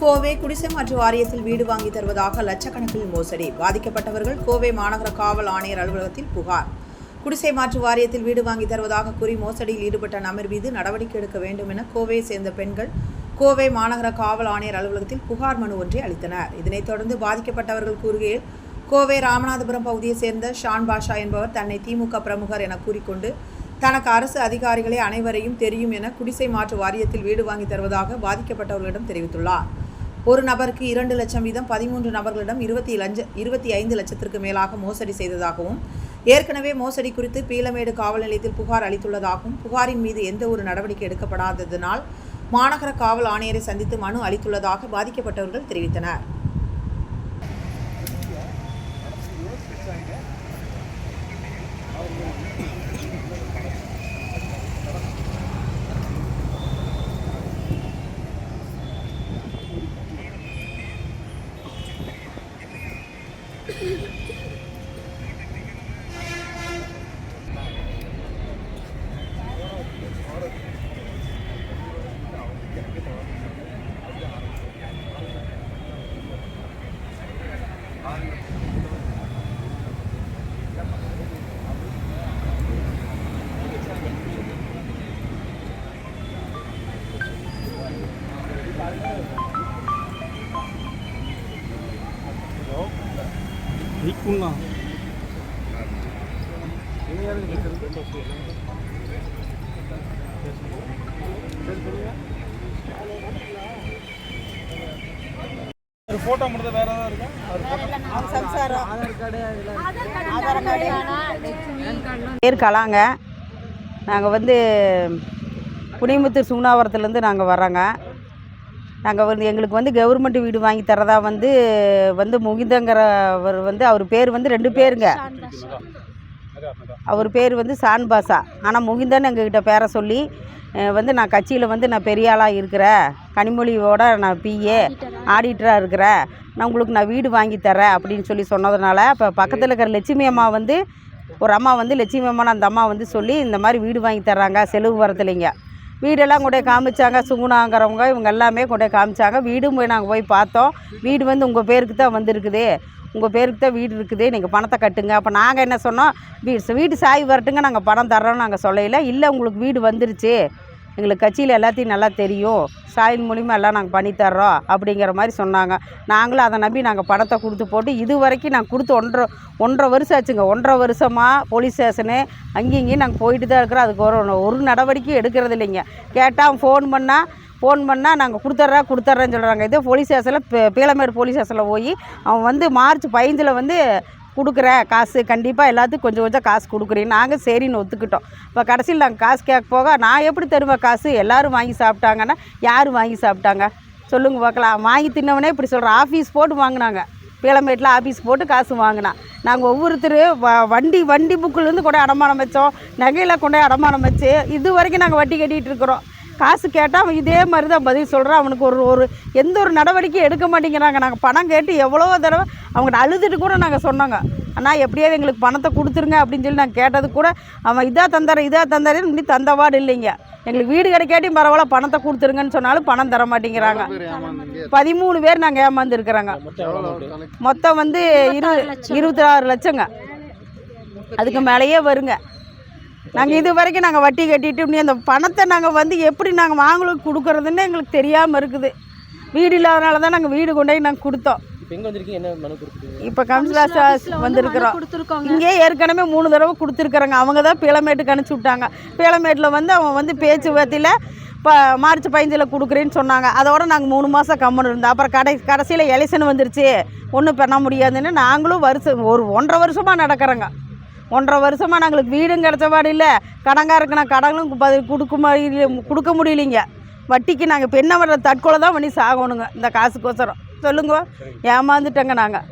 கோவை குடிசை மாற்று வாரியத்தில் வீடு வாங்கி தருவதாக லட்சக்கணக்கில் மோசடி. பாதிக்கப்பட்டவர்கள் கோவை மாநகர காவல் ஆணையர் அலுவலகத்தில் புகார். குடிசை மாற்று வாரியத்தில் வீடு வாங்கி தருவதாக கூறி மோசடியில் ஈடுபட்ட நபர் மீது நடவடிக்கை எடுக்க வேண்டும் என கோவையை சேர்ந்த பெண்கள் கோவை மாநகர காவல் ஆணையர் அலுவலகத்தில் புகார் மனு ஒன்றை அளித்தனர். இதனைத் தொடர்ந்து பாதிக்கப்பட்டவர்கள் கூறுகையில் கோவை ராமநாதபுரம் பகுதியைச் சேர்ந்த ஷான் பாஷா என்பவர் தன்னை திமுக பிரமுகர் என கூறிக்கொண்டு தனக்கு அரசு அதிகாரிகளை அனைவரையும் தெரியும் என குடிசை மாற்று வாரியத்தில் வீடு வாங்கி தருவதாக பாதிக்கப்பட்டவர்களிடம் தெரிவித்துள்ளார். ஒரு நபருக்கு இரண்டு லட்சம் வீதம் பதிமூன்று நபர்களிடம் இருபத்தி லஞ்ச இருபத்தி ஐந்து லட்சத்திற்கு மேலாக மோசடி செய்ததாகவும் ஏற்கனவே மோசடி குறித்து பீளமேடு காவல் நிலையத்தில் புகார் அளித்துள்ளதாகவும் புகாரின் மீது எந்த ஒரு நடவடிக்கை எடுக்கப்படாததினால் மாநகர காவல் ஆணையரை சந்தித்து மனு அளித்துள்ளதாக பாதிக்கப்பட்டவர்கள் தெரிவித்தனர். இருக்குங்களா ஒரு போட்டோ மட்டும் வேற ஏதாவது இருக்கா? நாங்கள் வந்து புனிமுத்தூர் சுகுணாவரத்துலேருந்து நாங்கள் வரோங்க நாங்கள் வந்து எங்களுக்கு வந்து கவர்மெண்ட் வீடு வாங்கி தரதா வந்து வந்து முகிந்தங்கிறவர் வந்து அவர் பேர் வந்து ரெண்டு பேருங்க. அவர் பேர் வந்து சான் பாஷா ஆனால் முகிந்தன் எங்ககிட்ட பேரை சொல்லி வந்து நான் கட்சியில் வந்து நான் பெரிய ஆளாக இருக்கிறேன் கனிமொழியோட நான் பிஏ ஆடிட்டராக இருக்கிறேன் நான் உங்களுக்கு நான் வீடு வாங்கி தரேன் அப்படின்னு சொல்லி சொன்னதுனால இப்போ பக்கத்தில் இருக்கிற லட்சுமி அம்மா வந்து ஒரு அம்மா வந்து லட்சுமி அம்மான்னு அந்த அம்மா வந்து சொல்லி இந்த மாதிரி வீடு வாங்கி தர்றாங்க செலவு வரத்துலைங்க வீடெல்லாம் கொண்டு போய் காமிச்சாங்க சுகுணாங்கிறவங்க இவங்க எல்லாமே கொண்டு போய் காமிச்சாங்க. வீடும் போய் நாங்கள் போய் பார்த்தோம். வீடு வந்து உங்கள் பேருக்கு தான் வந்திருக்குது. உங்கள் பேருக்கு தான் வீடு இருக்குது. நீங்கள் பணத்தை கட்டுங்க. அப்போ நாங்கள் என்ன சொன்னோம்? வீடு வீடு சாய் வரட்டுங்க நாங்கள் பணம் தர்றோம்னு நாங்கள் சொல்லல. இல்லை உங்களுக்கு வீடு வந்துருச்சு. எங்களுக்கு கட்சியில் எல்லாத்தையும் நல்லா தெரியும். சாயின் மூலிமா எல்லாம் நாங்கள் பண்ணித்தர்றோம் அப்படிங்கிற மாதிரி சொன்னாங்க. நாங்களும் அதை நம்பி நாங்கள் பணத்தை கொடுத்து போட்டு இது வரைக்கும் நாங்கள் கொடுத்து ஒன்றரை ஒன்றரை வருஷம் ஆச்சுங்க. ஒன்றரை வருஷமாக போலீஸ் ஸ்டேஷனு அங்கேயும் இங்கேயும் நாங்கள் போயிட்டு தான் இருக்கிறோம். அதுக்கு ஒரு ஒரு நடவடிக்கையும் எடுக்கிறது இல்லைங்க. கேட்டால் ஃபோன் பண்ணால் ஃபோன் பண்ணால் நாங்கள் கொடுத்துட்றா கொடுத்துட்றேன்னு சொல்கிறாங்க இதே போலீஸ் ஸ்டேஷனில் பே பீளமேடு போலீஸ் ஸ்டேஷனில் போய் அவன் வந்து மார்ச் பதினஞ்சில் வந்து கொடுக்குறேன் காசு கண்டிப்பாக எல்லாத்துக்கும் கொஞ்சம் கொஞ்சம் காசு கொடுக்குறேன். நாங்கள் சரின்னு ஒத்துக்கிட்டோம். இப்போ கடைசியில் நாங்கள் காசு கேட்க போக நான் எப்படி தருவேன் காசு? எல்லோரும் வாங்கி சாப்பிட்டாங்கன்னா யார் வாங்கி சாப்பிட்டாங்க? சொல்லுங்க பார்க்கலாம். வாங்கி தின்னவனே இப்படி சொல்கிறேன் ஆஃபீஸ் போட்டு வாங்கினாங்க. பீளமேட்டில் ஆஃபீஸ் போட்டு காசு வாங்கினான் நாங்கள் ஒவ்வொருத்தர் வ வண்டி வண்டி புக்கிலேருந்து கூட அடமானம் வச்சோம். நகையில் கொண்டு அடமானம் வச்சு இது வரைக்கும் நாங்கள் வட்டி கட்டிகிட்டு இருக்கிறோம். காசு கேட்டால் அவன் இதே மாதிரி தான் பதில் சொல்கிறான் அவனுக்கு ஒரு ஒரு எந்த ஒரு நடவடிக்கையும் எடுக்க மாட்டேங்கிறாங்க. நாங்கள் பணம் கேட்டு எவ்வளோ தடவை அவங்கள்ட்ட அழுதுட்டு கூட நாங்கள் சொன்னோங்க. அண்ணா எப்படியாவது எங்களுக்கு பணத்தை கொடுத்துருங்க அப்படின்னு சொல்லி நாங்கள் கேட்டது கூட அவன் இதா தந்தாரன் இதா தந்தாரன்னு இன்னும் தந்தவாடு இல்லைங்க. எங்களுக்கு வீடு கிடைக்காட்டியும் பரவாயில்ல பணத்தை கொடுத்துருங்கன்னு சொன்னாலும் பணம் தர மாட்டேங்கிறாங்க. பதிமூணு பேர் நாங்கள் ஏமாந்துருக்குறோங்க. மொத்தம் வந்து இரு இருபத்தி ஆறு லட்சங்க. அதுக்கு மேலேயே வருங்க. நாங்கள் இது வரைக்கும் நாங்கள் வட்டி கட்டிட்டு இப்படி அந்த பணத்தை நாங்கள் வந்து எப்படி நாங்கள் வாங்கலுக்கு கொடுக்குறதுன்னு எங்களுக்கு தெரியாமல் இருக்குது. வீடு இல்லாதனால தான் நாங்கள் வீடு கொண்டு போய் நாங்கள் கொடுத்தோம். இப்போ கம்ஸ்லாஸ் வந்திருக்கிறோம். இங்கே ஏற்கனவே மூணு தடவை கொடுத்துருக்குறாங்க. அவங்க தான் பீளமேட்டுக்கு அனுப்பிச்சி விட்டாங்க. பீளமேட்டில் வந்து அவன் வந்து பேச்சுவார்த்தையில் இப்போ மார்ச் பதினஞ்சில் கொடுக்குறேன்னு சொன்னாங்க. அதோட நாங்கள் மூணு மாதம் கம்மன் இருந்தோம். அப்புறம் கடை கடைசியில் எலெக்ஷன் வந்துருச்சு. ஒன்றும் பண்ண முடியாதுன்னு நாங்களும் வருஷம் ஒரு ஒன்றரை வருஷமாக நடக்கிறோங்க. ஒன்றரை வருஷமாக நாங்களுக்கு வீடும் கிடச்சபாடு இல்லை. கடங்காருக்கு நான் கடனும் பதில் கொடுக்க முடியல கொடுக்க முடியலைங்க. வட்டிக்கு நாங்கள் இப்போ என்ன பண்ணுற தற்கொலை தான் பண்ணி சாகணுங்க இந்த காசுக்கோசரம். சொல்லுங்க ஏமாந்துட்டோங்க நாங்கள்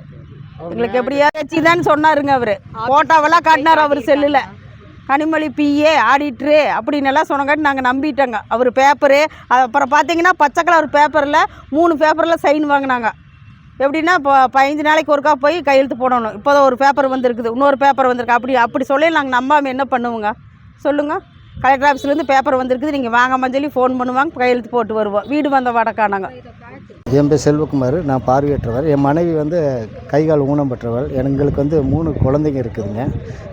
எங்களுக்கு எப்படியா தான் சொன்னாருங்க அவர். ஃபோட்டோவெல்லாம் காட்டினார் அவர் செல்லில். கனிமொழி பிஏ ஆடிட்ரு அப்படின்னு எல்லாம் சொன்னங்காட்டி நாங்கள் நம்பிட்டோங்க. அவர் பேப்பரு அப்புறம் பார்த்தீங்கன்னா பச்சை கலர் பேப்பரில் மூணு பேப்பரில் சைன் வாங்கினாங்க. எப்படின்னா இப்போ பதினஞ்சு நாளைக்கு ஒருக்கா போய் கையெழுத்து போடணும். இப்போ ஒரு பேப்பர் வந்திருக்குது. இன்னொரு பேப்பர் வந்திருக்கு. அப்படி அப்படி சொல்லி நாங்கள் நம்பாமல் என்ன பண்ணுவோங்க? சொல்லுங்கள் கலெக்டர் ஆஃபீஸ்லேருந்து பேப்பர் வந்திருக்குது. நீங்கள் வாங்கம்மான்னு சொல்லி ஃபோன் பண்ணுவாங்க. கையெழுத்து போட்டு வருவோம். வீடு வந்த வடக்கானாங்க. என் பேர் செல்வகுமார் நான் பார்வையற்றவர். என் மனைவி வந்து கை கால் ஊனம் பெற்றவள். எங்களுக்கு வந்து மூணு குழந்தைங்க இருக்குதுங்க.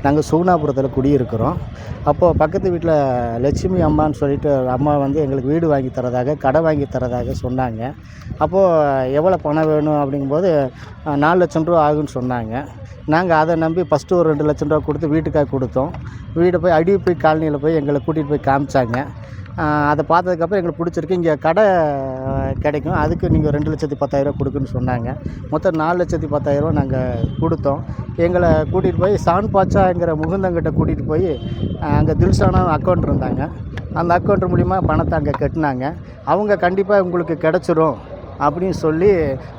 நாங்கள் சூனாபுரத்தில் குடியிருக்கிறோம். அப்போது பக்கத்து வீட்டில் லட்சுமி அம்மான்னு சொல்லிட்டு ஒரு அம்மா வந்து எங்களுக்கு வீடு வாங்கி தரதாக கடை வாங்கி தரதாக சொன்னாங்க. அப்போது எவ்வளோ பணம் வேணும் அப்படிங்கும்போது நாலு லட்சம் ரூபா ஆகுன்னு சொன்னாங்க. நாங்கள் அதை நம்பி ஃபஸ்ட்டு ஒரு ரெண்டு லட்சம் ரூபா கொடுத்து வீட்டுக்காக கொடுத்தோம். வீடு போய் அடிப்பை காலனியில் போய் எங்களை கூட்டிகிட்டு போய் காமிச்சாங்க. அதை பார்த்ததுக்கப்புறம் எங்களுக்கு பிடிச்சிருக்கு. இங்கே கடை கிடைக்கும். அதுக்கு நீங்கள் ரெண்டு லட்சத்தி பத்தாயிரரூவா கொடுக்குன்னு சொன்னாங்க. மொத்தம் நாலு லட்சத்தி பத்தாயிரரூவா நாங்கள் கொடுத்தோம். எங்களை கூட்டிகிட்டு போய் சான் பாச்சாங்கிற முகுந்தங்கிட்ட கூட்டிகிட்டு போய் அங்கே தில்சானா அக்கௌண்ட் இருந்தாங்க. அந்த அக்கௌண்ட் மூலிமா பணத்தை அங்கே கட்டினாங்க. அவங்க கண்டிப்பாக உங்களுக்கு கிடச்சிரும் அப்படின்னு சொல்லி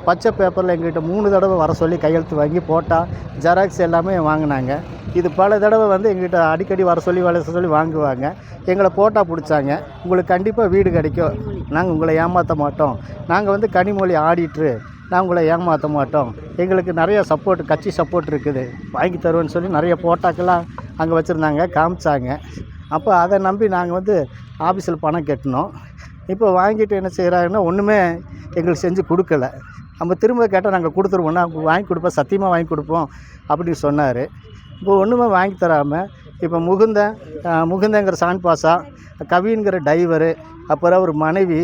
பச்சை பேப்பரில் எங்கள்கிட்ட மூணு தடவை வர சொல்லி கையெழுத்து வாங்கி போட்டால் ஜெராக்ஸ் எல்லாமே வாங்கினாங்க. இது பல தடவை வந்து எங்கள்கிட்ட அடிக்கடி வர சொல்லி வர சொல்லி வாங்குவாங்க. எங்களை போட்டா பிடிச்சாங்க. உங்களுக்கு கண்டிப்பாக வீடு கிடைக்கும். நாங்கள் உங்களை ஏமாற்ற மாட்டோம். நாங்கள் வந்து கனிமொழி ஆடிட்ரு நான் உங்களை ஏமாற்ற மாட்டோம். எங்களுக்கு நிறைய சப்போர்ட் கட்சி சப்போர்ட் இருக்குது. வாங்கி தருவேன்னு சொல்லி நிறைய போட்டாக்கெல்லாம் அங்கே வச்சுருந்தாங்க காமிச்சாங்க. அப்போ அதை நம்பி நாங்கள் வந்து ஆஃபீஸில் பணம் கட்டினோம். இப்போ வாங்கிட்டு என்ன செய்கிறாங்கன்னா ஒன்றுமே எங்களுக்கு செஞ்சு கொடுக்கல. நம்ம திரும்ப கேட்டால் நாங்கள் கொடுத்துருவோம். நான் வாங்கி கொடுப்போம் சத்தியமாக வாங்கி கொடுப்போம் அப்படின்னு சொன்னார். இப்போ ஒன்றுமே வாங்கி தராமல் இப்போ முகுந்தன் முகுந்தங்கிற சான் பாசா கவின்கிற டைவரு அப்புறம் ஒரு மனைவி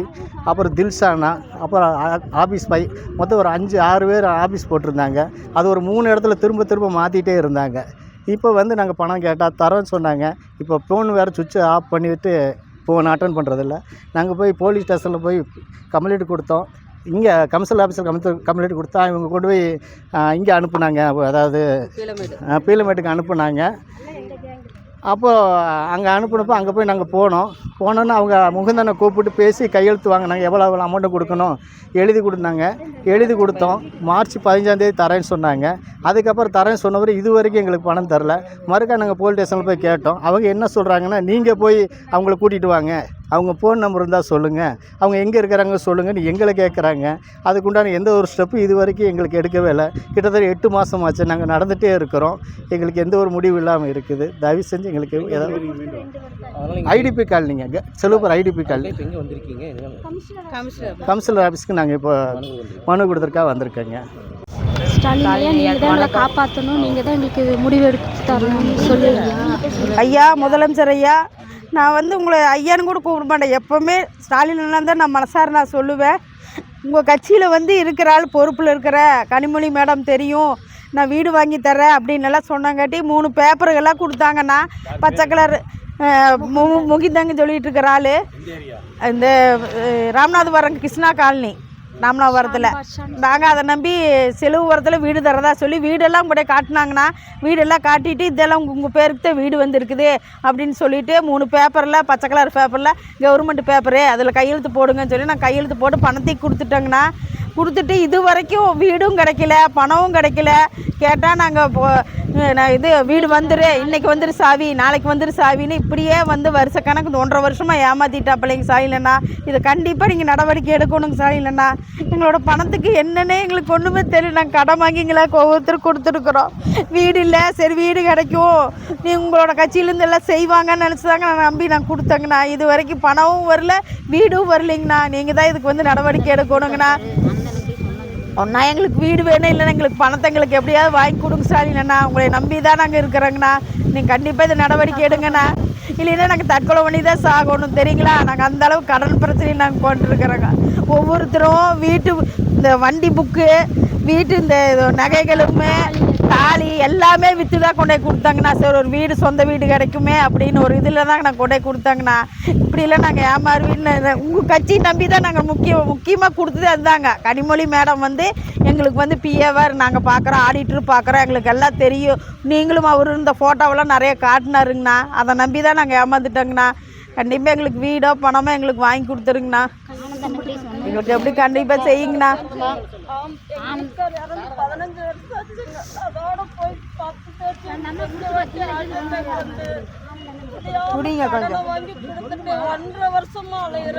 அப்புறம் தில்சானா அப்புறம் ஆஃபீஸ் பை மொத்தம் ஒரு அஞ்சு ஆறு பேர் ஆஃபீஸ் போட்டிருந்தாங்க. அது ஒரு மூணு இடத்துல திரும்ப திரும்ப மாற்றிட்டே இருந்தாங்க. இப்போ வந்து நாங்கள் பணம் கேட்டால் தரோன்னு சொன்னாங்க. இப்போ ஃபோன் வேறு சுவிட்சை ஆஃப் பண்ணிவிட்டு ஃபோன் அட்டன் பண்ணுறதில்ல நாங்கள் போய் போலீஸ் ஸ்டேஷனில் போய் கம்ப்ளைண்ட் கொடுத்தோம். இங்கே கமிஷன் ஆஃபீஸில் கம்ப்ளை கம்ப்ளைண்ட் கொடுத்தா இவங்க கொண்டு போய் இங்கே அனுப்புனாங்க. அதாவது பீலமேட்டுக்கு அனுப்புனாங்க. அப்போது அங்கே அனுப்புனப்போ அங்கே போய் நாங்கள் போனோம். போனோன்னு அவங்க முகுந்தனை கூப்பிட்டு பேசி கையெழுத்து வாங்கினாங்க எவ்வளோ எவ்வளோ அமௌண்ட்டு கொடுக்கணும்? எழுதி கொடுத்தாங்க. எழுதி கொடுத்தோம். மார்ச் பதினஞ்சாந்தேதி தரேன்னு சொன்னாங்க. அதுக்கப்புறம் தரேன்னு சொன்னவர் இது வரைக்கும் எங்களுக்கு பணம் தரல. மறுக்கா நாங்கள் போலீஸ் ஸ்டேஷனில் போய் கேட்டோம். அவங்க என்ன சொல்கிறாங்கன்னா நீங்கள் போய் அவங்கள கூட்டிகிட்டு வாங்க. அவங்க ஃபோன் நம்பர் இருந்தால் சொல்லுங்கள் அவங்க எங்கே இருக்கிறாங்க சொல்லுங்கன்னு எங்களை கேட்குறாங்க அதுக்குண்டான எந்த ஒரு ஸ்டெப்பும் இது வரைக்கும் எங்களுக்கு எடுக்கவே இல்லை. கிட்டத்தட்ட எட்டு மாதம் ஆச்சு. நாங்கள் நடந்துகிட்டே இருக்கிறோம். எங்களுக்கு எந்த ஒரு முடிவு இல்லாமல் இருக்குது. தயவு செஞ்சு எங்களுக்கு ஏதாவது ஐடிபி காலனிங்க. செலவுபர் ஐடிபி காலனி. கமிஷனர் ஆஃபீஸ்க்கு நாங்கள் இப்போ மனு கொடுத்துருக்கா வந்திருக்கேங்க. ஸ்டாலின் நீங்கள் தான் எங்களை காப்பாற்றணும் நீங்கள் தான் எங்களுக்கு முடிவு எடுத்து தரணும்னு சொல்லுவீங்க. ஐயா முதலமைச்சர் ஐயா நான் வந்து உங்களை ஐயான்னு கூட கூப்பிட மாட்டேன். எப்போவுமே ஸ்டாலின் தான் நான் மனசார நான் சொல்லுவேன். உங்கள் கட்சியில் வந்து இருக்கிற ஆள் பொறுப்பில் இருக்கிற கனிமொழி மேடம் தெரியும். நான் வீடு வாங்கி தரேன் அப்படின்னு எல்லாம் சொன்னாங்காட்டி மூணு பேப்பருகெல்லாம் கொடுத்தாங்கண்ணா பச்சை கலர் மு முகிந்தாங்க சொல்லிட்டு இருக்கிற ஆள். இந்த ராமநாதபுரம் கிருஷ்ணா காலனி. ராமநாதபுரத்தில் நாங்கள் அதை நம்பி செலவு உரத்தில் வீடு தரதா சொல்லி வீடெல்லாம் கூட காட்டினாங்கண்ணா வீடெல்லாம் காட்டிட்டு இதெல்லாம் உங்கள் பேருக்கு தான் வீடு வந்திருக்குது அப்படின்னு சொல்லிட்டு மூணு பேப்பரில் பச்சை கலர் பேப்பரில் கவர்மெண்ட் பேப்பரு அதில் கையெழுத்து போடுங்கன்னு சொல்லி நான் கையெழுத்து போட்டு பணத்தையும் கொடுத்துட்டேங்கண்ணா கொடுத்துட்டு இது வரைக்கும் வீடும் கிடைக்கல பணமும் கிடைக்கல. கேட்டால் நாங்கள் நான் இது வீடு வந்துரு இன்னைக்கு வந்துரு சாவி நாளைக்கு வந்துரு சாவின்னு இப்படியே வந்து வருஷ கணக்கு ஒன்றரை வருஷமாக ஏமாத்திட்டாப்பிள்ளைங்க சாயிலண்ணா இதை கண்டிப்பாக நீங்கள் நடவடிக்கை எடுக்கணுங்க சாயிலண்ணா எங்களோட பணத்துக்கு என்னென்னே எங்களுக்கு ஒன்றுமே தெரியல. நாங்கள் கடன் வாங்கிங்களா ஒவ்வொருத்தரும் கொடுத்துருக்குறோம். வீடு இல்லை சரி வீடு கிடைக்கும். நீ உங்களோட கட்சியிலேருந்து எல்லாம் செய்வாங்கன்னு நினச்சி தாங்க நான் நம்பி நான் கொடுத்தேங்கண்ணா. இது வரைக்கும் பணமும் வரல வீடும் வரலைங்கண்ணா. நீங்கள் தான் இதுக்கு வந்து நடவடிக்கை எடுக்கணுங்கண்ணா. ஒன்றா எங்களுக்கு வீடு வேணும் இல்லைன்னா எங்களுக்கு பணத்தை எங்களுக்கு எப்படியாவது வாங்கி கொடுங்க ஸ்டாலின் அண்ணா உங்களை நம்பி தான் நாங்கள் இருக்கிறோங்கண்ணா. நீங்கள் கண்டிப்பாக இதை நடவடிக்கை எடுங்கண்ணா. இல்லைன்னா நாங்கள் தற்கொலை பண்ணி தான் சாகணும் தெரியுங்களா? நாங்கள் அந்த அளவு கடன் பிரச்சனையும் நாங்கள் கொண்டிருக்கிறோங்க. ஒவ்வொருத்தரும் வீட்டு இந்த வண்டி புக்கு வீட்டு இந்த நகைகளுமே தாலி எல்லாமே விற்று தான் கொண்டு போய் கொடுத்தாங்கண்ணா. சரி ஒரு வீடு சொந்த வீடு கிடைக்குமே அப்படின்னு ஒரு இதில் தான் நான் கொண்டே கொடுத்தாங்கண்ணா. இப்படிலாம் நாங்கள் ஏமாறுவீன்னு உங்கள் கட்சி நம்பி தான் நாங்கள் முக்கிய முக்கியமாக கொடுத்தது அதுதாங்க. கனிமொழி மேடம் வந்து எங்களுக்கு வந்து பிஏவர் நாங்கள் பார்க்குறோம் ஆடிட்டர் பார்க்குறோம் எங்களுக்கு எல்லாம் தெரியும். நீங்களும் அவர் இந்த ஃபோட்டோவெல்லாம் நிறைய காட்டினாருங்கண்ணா. அதை நம்பி தான் நாங்கள் ஏமாந்துட்டோங்கண்ணா. கண்டிப்பாக எங்களுக்கு வீடோ பணமோ எங்களுக்கு வாங்கி கொடுத்துருங்கண்ணா. எங்களுக்கு எப்படி கண்டிப்பாக செய்யுங்கண்ணா. குடிங்க கொஞ்சம்.